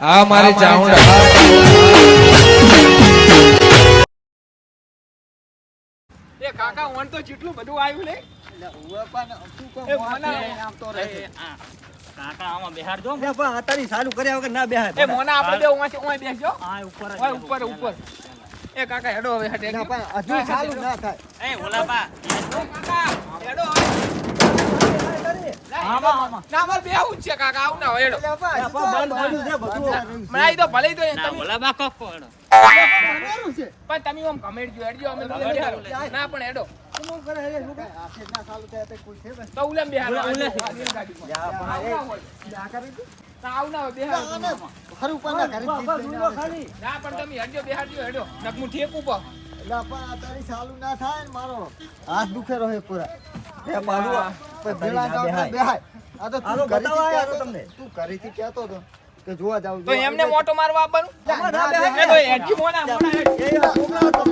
આ મારી ચાઉંડા એ કાકા ઓન તો જેટલું બધું આવ્યું લે. કાકા આમાં પણ કર્યા વગર ના બેહાય એ મોના આપણે બે ઓમાંથી ઓય બેસજો. આ ઉપર ઓય ઉપર ઉપર. એ કાકા હેડો હવે હટે ના, પણ હજુ ચાલુ ના થાય. એ કાકા. હેડો તારી ચાલુ ના થાય ને મારો હાથ દુખે રહે પૂરા. એ જાવ તો બેહાય. આ તો તું હાલો, ઘરેથી બતાવો યાર કહેતો તમને. તું ઘરેથી કહેતો હતો કે જોવા જાવ તો એમને મોટો મારવા આપવાનું? એ તો હેડજી મોના મોના એ છોકરા તો?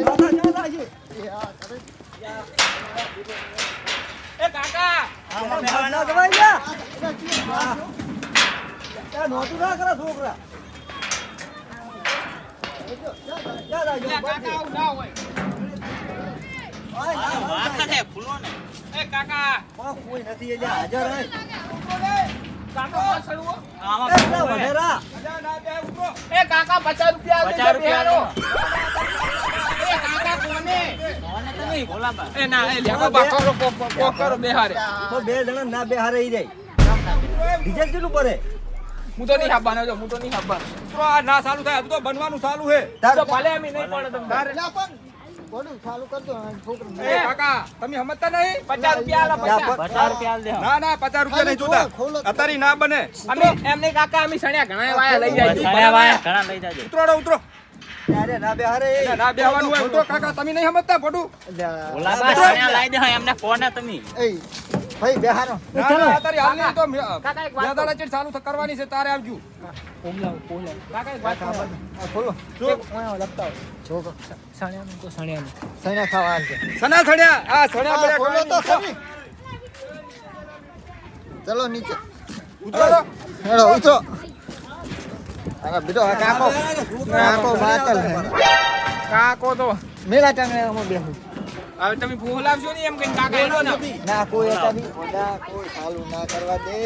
એ કાકા. આમાં બેહાડ ના જવાય વાંચો. ત્યાં નહોતું ના કરે છોકરા. કાકા આવું ના હોય. ઓય, ના, ના, ના. ફૂલો ને. એ કાકા. કોઈ કોઈ નથી એટલે હાજર હે. કાકા સડવો? આમાં એ પેલા વધેરા. એ કાકા પચાસ રૂપિયા આપજો, પચાસ રૂપિયા એ કાકા કોને? કોને તમે? ઓલાબા એ ના એ બા કરો કો- કો- કો કરો બેહારે તો બે જણા ના બેહારે ઈ જાય. ડીઝલ કેટલું પડે? હું તો નહીં આપવાનો જો હું તો નહીં આપવાનો તો આ ના ચાલુ થાય હજુ તો બનવાનું ચાલુ હે તો ભલે એમ નહીં પડે તમને. એટલે ચાલુ કરજો આ એ કાકા તમે સમજતા નહીં? પચાસ રૂપિયા આલો પચાસ. પચાસ રૂપિયા દે ના ના પચાસ રૂપિયા નહીં જોતા. ખોલો, ખોલો. અત્યારે ના બને. અમે એમને કાકા અમે સણ્યા ઘણા વાયા લઈ જાય ઘણા વાયા ઘણા લઈ જાજો. ઉતરો ઉતરો ત્યારે ના બેહારે. ના, બેહવાનું હોય ઉતરો કાકા તમે નહીં સમજતા લઈ દે એમને કોને તમે. એય, ભાઈ બેહારો. ના ના અત્યારે હાલ નહીં તો કાકા એક વાત દાદા ચેડ ચાલુ કરવાની છે તારે આવજો કાકા એક વાત બોલો. જો. ઓયા લપતા. છોકરો સણ્યાનું તો સણ્યાનું. સૈના ખાવા આવશે સણા સણિયા આ સણિયા બળ્યા ખોલો તો ખરી ચલો નીચે. ઉતરો. હેડો ઉતરો. અરે બીજો આ કાકો કાકો બાતલ હે કાકો તો. મેલા ટાંગે અમે બેહું. હવે તમે બોલાવશો ને એમ કઈ કાકા એનો ના કોઈ હતા બી ના કોઈ ચાલુ ના કરવા દે.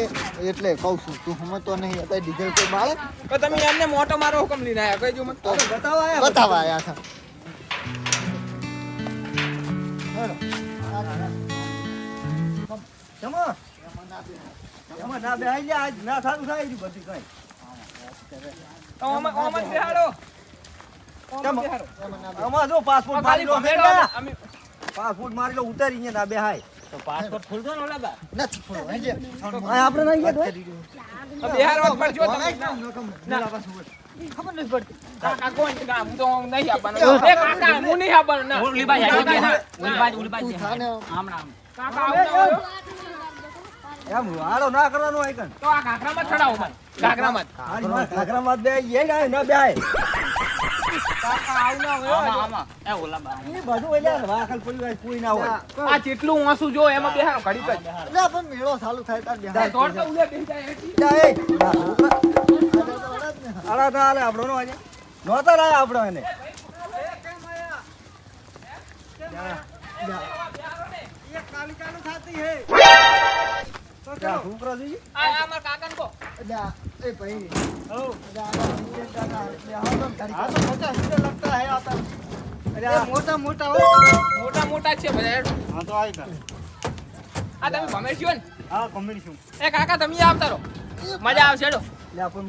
એટલે કહું છું તું સમજતો નહીં. હતા ડીઝલ કોઈ બાળે તો તમે એમને મોટો મારો હુકમ લઈને આયા. કહેજો મને. તો બતાવો આયા બતાવા આયા હતા જમો. એમાં ના બેહાય લ્યા. આજ ના થાતું થાય ઈ કઈ. ઓમાં ઓમાં બેહાડો. ઓમાં બેહાડો. આમાં જો પાસપોર્ટ મારી લો અમે પાસપોર્ટ મારી લો ઉતારી ને ના બેહાય તો પાસપોર્ટ ખોલજો ને ઓલાબા નથી ફોડો, હે જે. આ આપણે નહીં ગયા કરી રહ્યું. તો બેહાડવા જ તમે. મેલા ખબર નથી પડતી કાકા કોણ છે? કાકા, તો નહીં આપવાનો. એ કાકા, હું નહીં આપવાનો, ના. ઓલી ઓલી ઓલી આમ કાકા, આવું ના હોય. એમ વાળો ના કરવાનું હોય કણ તો આ ઘાઘરામાં ચડાવો મને. ઘાઘરામાં જ. હારી માર ઘાઘરામાં જ એ ના- ના આ જેટલું વાંસું જો એમાં બેહારો ઘડીક પણ મેળો ચાલુ થાય તાર બેહાર આપણો નો આજે નહોતા લાયા આપણો એને ત્યાં છોકરા જોઈએ આ મારા કાકાને આ મોટા મોટા મોટા મોટા છે બધા હા તો આવી આ તમે કોમેડી હા કોમેડી એ કાકા તમે આવતા રહો. મજા આવશે ડો લે પણ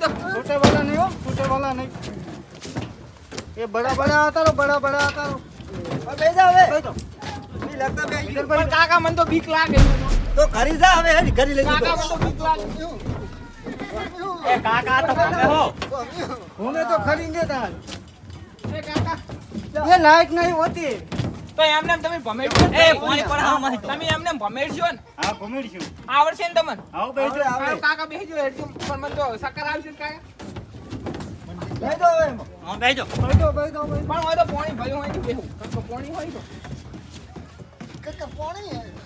તો છૂટે નહીં હો છૂટે નહીં. એ બડા બડા આવતા રહો. બડા બડા આવતા રહો બેજા કાકા મને તો બીક લાગે. તો ઘરી જા હવે હેડ ઘરી લઈ એ કાકા તો હો. હું તો ખરી ને તાર. એ કાકા. એ લાઈટ નહીં હોતી. તો એમને તમે ભમેડશો એ પાણી પર હા મારી તમે એમને ભમેડશો ને? હા ભમેડશો આવડશે ને તમને? આવો બેજો આવો. કાકા બેજો હેડજો. પણ મને તો સકર આવશે ને કાકા? બેજો હવે હા બેજો બેજો બેજો પણ હોય પાણી ભર્યું હોય ને બેહું. પાણી હોય તો. પાણી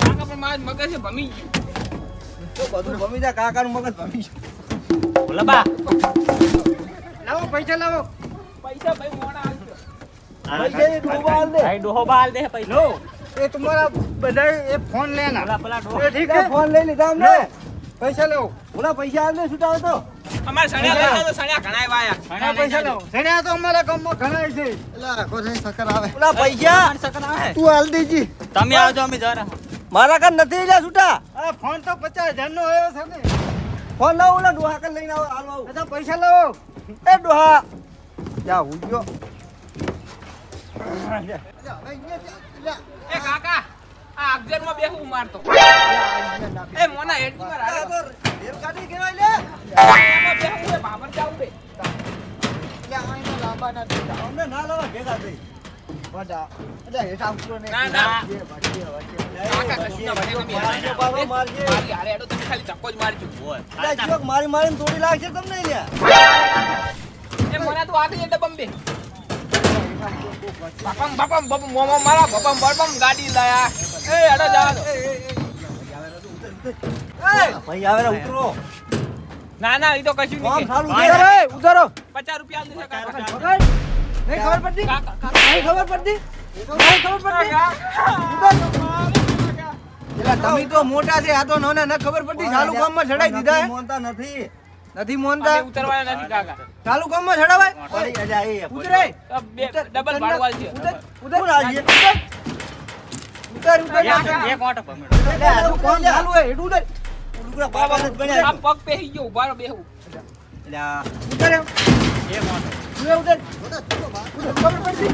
કાકા પણ મારા મગજે ભમી ગયું. કાકાનું મગજ ભમી ઓલા બા. લાવો પૈસા લાવો. પૈસા ભાઈ મોડા આવજો. બાલ પૈસો બધા લાવો. પૈસા આલે છૂટા તો. અમારે સણ્યા તો સણ્યા ઘણાય વાયા. આ પૈસા લાવો સણ્યા તો અમારા ગામમાં ઘણા છે. ઓલા પૈસા. તું હાલ દેજી. તમે આવજો અમે જરા મારા કાન નથી છૂટા. ફોન તો પચાસ હજાર નો આવ્યો છે ને. ફોન લાવો ઓલા ડોહા કાન લઈને આવો હાલ આવો. બધા પૈસા લાવો. એ ડોહા. જા ગયો. એ કાકા આ અગિયારમાં બેહવું મારતો. એ મોના કહેવાય લે તોડી લાગશે તમને એ તું આગળ એટલે લાયા ભાઈ આવે ઉતરો ના ના એ તો કશું કામ નહીં સારું ઉધારો છે ભાઈ, ઉતારો રૂપિયા આલી કાકા નહીં ખબર પડતી નહીં ખબર પડતી નહીં ખબર પડતી એટલે તમે તો મોટા છે આ તો નોને ન ખબર પડતી ચાલુ કામમાં ચડાઈ દીધા હે? મોનતા નથી નથી મોનતા ઉતરવાના નથી કાકા ચાલુ કામમાં ચડાવાય પડી અલ્યા એ ઉતરે ડબલ ભાડું આલજે ઉતર આવીએ ઉતર ઉતર એક ઓટો પમડો આનું કામ ચાલુ હે ઉતર ઉડુકડા બાબા ને આ બન્યા પગ પેહી ગયો ઊભા રહો બેહું અલ્યા ઉતર એમ એક ઓટો ઉતર ઉતર ઉતર ખબર પડતી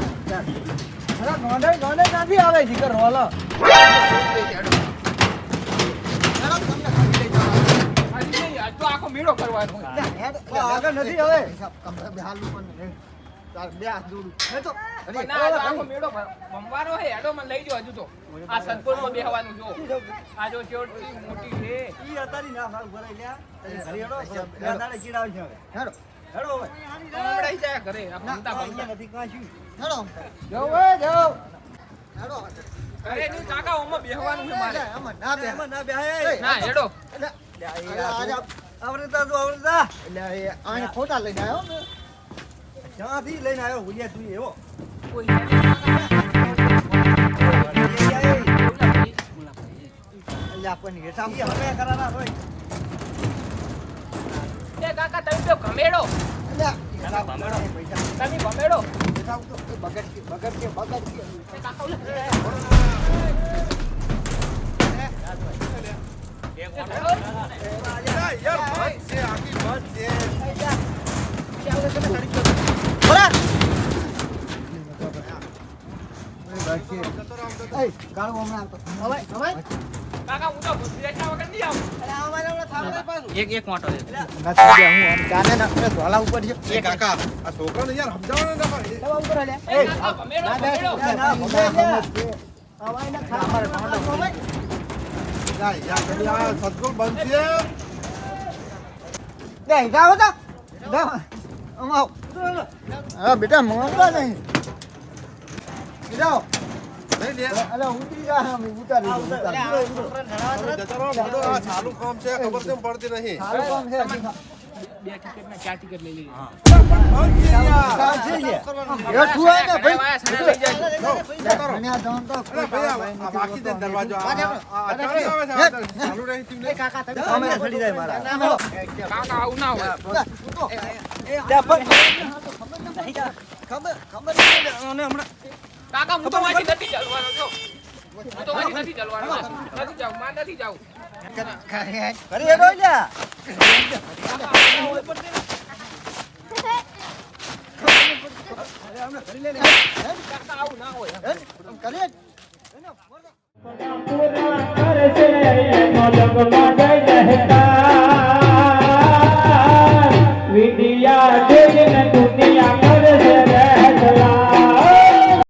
અરે ગોંડે ગોંડે ક્યાંથી આવે જીકર રોલો હજી નહીં, આજ તો આખો મેળો કરવાનો. આગળ નથી હવે પણ જોડું. આજ તો આખો મેળો ભમવાનો હે, હેડો મને લઈ જો હજુ તો. આ સદગુણમાં બેહવાનું જો. આ જો કેવડી મોટી છે. ઈ અતારી ના સારું ભરાઈ લ્યા. ઘરે હેડો. બે દાડે ચીડાવ છે હવે. હેડો. હેડો હવે. હમણાં જાય ઘરે, આ ભમતા ભમતા. અહીંયા હેડો જાઓ એ જાઓ ઘરે નહીં, કાકા, ઓમાં બેહવાનું છે મારે. આમાં ના બેહાય ના, હેડો. આવડતા તો આવડતા ક્યાંથી લઈને આવ્યો હુલિયા તું એવો કોઈ નહીં, કાકા. ઈ હવે કરાના હોય એ કાકા, તમે તો ગમેડો. તમે ભમેડો તમે ગમેડો. એ કાકા, ઓલા. એ ઓટો હેડો. કાકા, હું તો બેઠા વગર નહીં આવું. એક એક એ કાકા આ છોકરાને યાર સમજાવવાનો ને બનશે. બેટા મંગવા નહીં. જાઓ ચાલુ કામ છે ખબર કેમ પડતી નહીં. બે ટિકિટ ના ચાર ટિકિટ લઈ લેજો ખબર ખબર કાકા હું તો વાંચી નથી ચાલવાનો છો હું તો વાંચી નથી ચાલવાનો. નથી જાવમાં નથી જાવ ઘરે હેડો લ્યા. કાકા આવું ના હોય. જ. લગ્ન